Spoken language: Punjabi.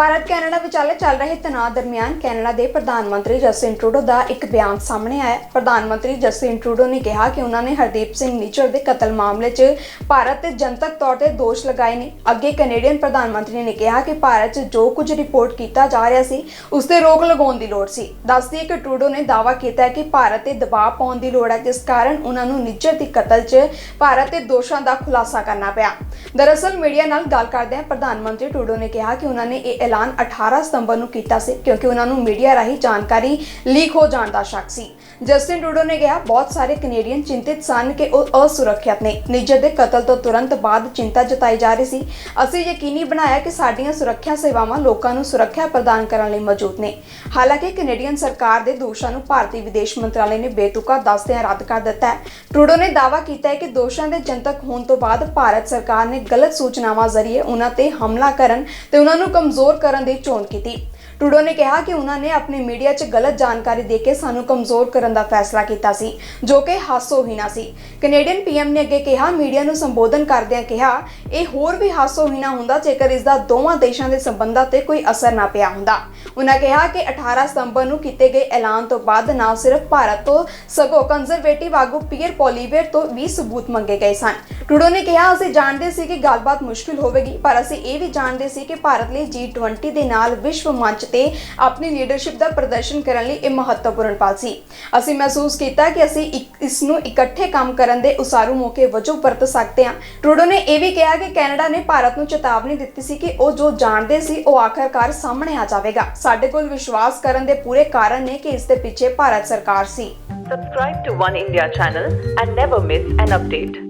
ਭਾਰਤ ਕੈਨੇਡਾ ਵਿਚਾਲੇ ਚੱਲ ਰਹੇ ਤਣਾਅ ਦਰਮਿਆਨ ਕੈਨੇਡਾ ਦੇ ਪ੍ਰਧਾਨ ਮੰਤਰੀ ਜਸਟਿਨ ਟਰੂਡੋ ਦਾ ਇੱਕ ਬਿਆਨ ਸਾਹਮਣੇ ਆਇਆ ਪ੍ਰਧਾਨ ਮੰਤਰੀ ਜਸਟਿਨ ਟਰੂਡੋ ਨੇ ਕਿਹਾ ਕਿ ਉਹਨਾਂ ਨੇ ਹਰਦੀਪ ਸਿੰਘ ਨਿੱਜਰ ਦੇ ਕਤਲ ਮਾਮਲੇ 'ਚ ਭਾਰਤ ਤੇ ਜਨਤਕ ਤੌਰ ਤੇ ਦੋਸ਼ ਲਗਾਏ ਨੇ। ਅੱਗੇ ਕੈਨੇਡੀਅਨ ਪ੍ਰਧਾਨ ਮੰਤਰੀ ਨੇ ਕਿਹਾ ਕਿ ਭਾਰਤ 'ਚ ਜੋ ਕੁਝ ਰਿਪੋਰਟ ਕੀਤਾ ਜਾ ਰਿਹਾ ਸੀ, ਉਸ ਤੇ ਰੋਕ ਲਗਾਉਣ ਦੀ ਲੋੜ ਸੀ। ਦੱਸਦੀ ਕਿ ਟਰੂਡੋ ਨੇ ਦਾਅਵਾ ਕੀਤਾ ਹੈ ਕਿ ਭਾਰਤ ਤੇ ਦਬਾਅ ਪਾਉਣ ਦੀ ਲੋੜ ਹੈ, ਜਿਸ ਕਾਰਨ ਉਹਨਾਂ ਨੂੰ ਨਿੱਜਰ ਦੀ ਕਤਲ 'ਚ ਭਾਰਤ ਦੇ ਦੋਸ਼ਾਂ ਦਾ ਖੁਲਾਸਾ ਕਰਨਾ ਪਿਆ। ਦਰਅਸਲ ਮੀਡੀਆ ਨਾਲ ਗੱਲ ਕਰਦਿਆਂ ਪ੍ਰਧਾਨ ਮੰਤਰੀ ਟਰੂਡੋ ਨੇ ਕਿਹਾ ਕਿ ਉਹਨਾਂ ਨੇ ਇਹ ਐਲਾਨ 18 ਸਤੰਬਰ ਨੂੰ ਕੀਤਾ ਸੀ ਕਿਉਂਕਿ ਉਹਨਾਂ ਨੂੰ ਮੀਡੀਆ ਰਾਹੀਂ ਜਾਣਕਾਰੀ ਲੀਕ ਹੋ ਜਾਣ ਦਾ ਸ਼ੱਕ ਸੀ। ਜਸਟਿਨ ਟਰੂਡੋ ਨੇ ਕਿਹਾ, ਬਹੁਤ ਸਾਰੇ ਕੈਨੇਡੀਅਨ ਚਿੰਤਿਤ ਸਨ ਕਿ ਉਹ ਅਸੁਰੱਖਿਅਤ ਨੇ। ਨਿੱਜਰ ਦੇ ਕਤਲ ਤੋਂ ਤੁਰੰਤ ਬਾਅਦ ਚਿੰਤਾ ਜਤਾਈ ਜਾ ਰਹੀ ਸੀ। ਅਸੀਂ ਯਕੀਨੀ ਬਣਾਇਆ ਕਿ ਸਾਡੀਆਂ ਸੁਰੱਖਿਆ ਸੇਵਾਵਾਂ ਲੋਕਾਂ ਨੂੰ ਸੁਰੱਖਿਆ ਪ੍ਰਦਾਨ ਕਰਨ ਲਈ ਮੌਜੂਦ ਨੇ। ਹਾਲਾਂਕਿ ਕੈਨੇਡੀਅਨ ਸਰਕਾਰ ਦੇ ਦੋਸ਼ਾਂ ਨੂੰ ਭਾਰਤੀ ਵਿਦੇਸ਼ ਮੰਤਰਾਲੇ ਨੇ ਬੇਤੁਕਾ ਦੱਸਦਿਆਂ ਰੱਦ ਕਰ ਦਿੱਤਾ ਹੈ। ਟਰੂਡੋ ਨੇ ਦਾਅਵਾ ਕੀਤਾ ਹੈ ਕਿ ਦੋਸ਼ਾਂ ਦੇ ਜਨਤਕ ਹੋਣ ਤੋਂ ਬਾਅਦ ਭਾਰਤ ਸਰਕਾਰ ਨੇ ਗਲਤ ਸੂਚਨਾਵਾਂ ਜ਼ਰੀਏ ਉਹਨਾਂ ਤੇ ਹਮਲਾ ਕਰਨ ਤੇ ਉਹਨਾਂ ਨੂੰ ਕਮਜ਼ੋਰ ਕਰਨ ਦੀ ਚੋਣ ਕੀਤੀ। ਟਰੂਡੋ ਨੇ ਕਿਹਾ ਕਿ ਉਹਨਾਂ ਨੇ ਆਪਣੇ ਮੀਡੀਆ 'ਚ ਗਲਤ ਜਾਣਕਾਰੀ ਦੇ ਕੇ ਸਾਨੂੰ ਕਮਜ਼ੋਰ ਕਰਨ ਦਾ ਫੈਸਲਾ ਕੀਤਾ ਸੀ, ਜੋ ਕਿ ਹਾਸੋਹੀਣਾ ਸੀ। ਕੈਨੇਡੀਅਨ ਪੀਐਮ ਨੇ ਅੱਗੇ ਕਿਹਾ, ਮੀਡੀਆ ਨੂੰ ਸੰਬੋਧਨ ਕਰਦਿਆਂ ਕਿਹਾ, ਇਹ ਹੋਰ ਵੀ ਹਾਸੋਹੀਣਾ ਹੁੰਦਾ ਜੇਕਰ ਇਸ ਦਾ ਦੋਵਾਂ ਦੇਸ਼ਾਂ ਦੇ ਸੰਬੰਧਾਂ ਤੇ ਕੋਈ ਅਸਰ ਨਾ ਪਿਆ ਹੁੰਦਾ। ਉਹਨਾਂ ਕਿਹਾ ਕਿ 18 ਸਤੰਬਰ ਨੂੰ ਕੀਤੇ ਗਏ ਐਲਾਨ ਤੋਂ ਬਾਅਦ ਨਾ ਸਿਰਫ ਭਾਰਤ ਤੋਂ ਸਗੋਂ ਕੰਜ਼ਰਵੇਟਿਵ ਆਗੂ ਪੀਅਰ ਪੋਲੀਵੇਰ ਤੋਂ ਵੀ ਸਬੂਤ ਮੰਗੇ ਗਏ ਸਨ। ਟਰੂਡੋ ਨੇ ਕਿਹਾ, ਅਸੀਂ ਜਾਣਦੇ ਸੀ ਕਿ ਗੱਲਬਾਤ ਮੁਸ਼ਕਿਲ ਹੋਵੇਗੀ, ਪਰ ਅਸੀਂ ਇਹ ਵੀ ਜਾਣਦੇ ਸੀ ਕਿ ਭਾਰਤ ਲਈ G20 ਦੇ ਨਾਲ ਵਿਸ਼ਵ ਮੰਚ ਤੇ ਆਪਣੀ ਲੀਡਰਸ਼ਿਪ ਦਾ ਪ੍ਰਦਰਸ਼ਨ ਕਰਨ ਲਈ ਇਹ ਮਹੱਤਵਪੂਰਨ ਪਲ ਸੀ। ਅਸੀਂ ਮਹਿਸੂਸ ਕੀਤਾ ਕਿ ਅਸੀਂ ਇਸ ਨੂੰ ਇਕੱਠੇ ਕੰਮ ਕਰਨ ਦੇ ਉਸਾਰੂ ਮੌਕੇ ਵਜੋਂ ਵਰਤ ਸਕਦੇ ਹਾਂ। ਟਰੂਡੋ ਨੇ ਇਹ ਵੀ ਕਿਹਾ ਕਿ ਕੈਨੇਡਾ ਨੇ ਭਾਰਤ ਨੂੰ ਚੇਤਾਵਨੀ ਦਿੱਤੀ ਸੀ ਕਿ ਉਹ ਜੋ ਜਾਣਦੇ ਸੀ, ਉਹ ਆਖਰਕਾਰ ਸਾਹਮਣੇ ਆ ਜਾਵੇਗਾ। ਸਾਡੇ ਕੋਲ ਵਿਸ਼ਵਾਸ ਕਰਨ ਦੇ ਪੂਰੇ ਕਾਰਨ ਨੇ ਕਿ ਇਸ ਦੇ ਪਿੱਛੇ ਭਾਰਤ ਸਰਕਾਰ ਸੀ। Subscribe to One India channel and never miss an update.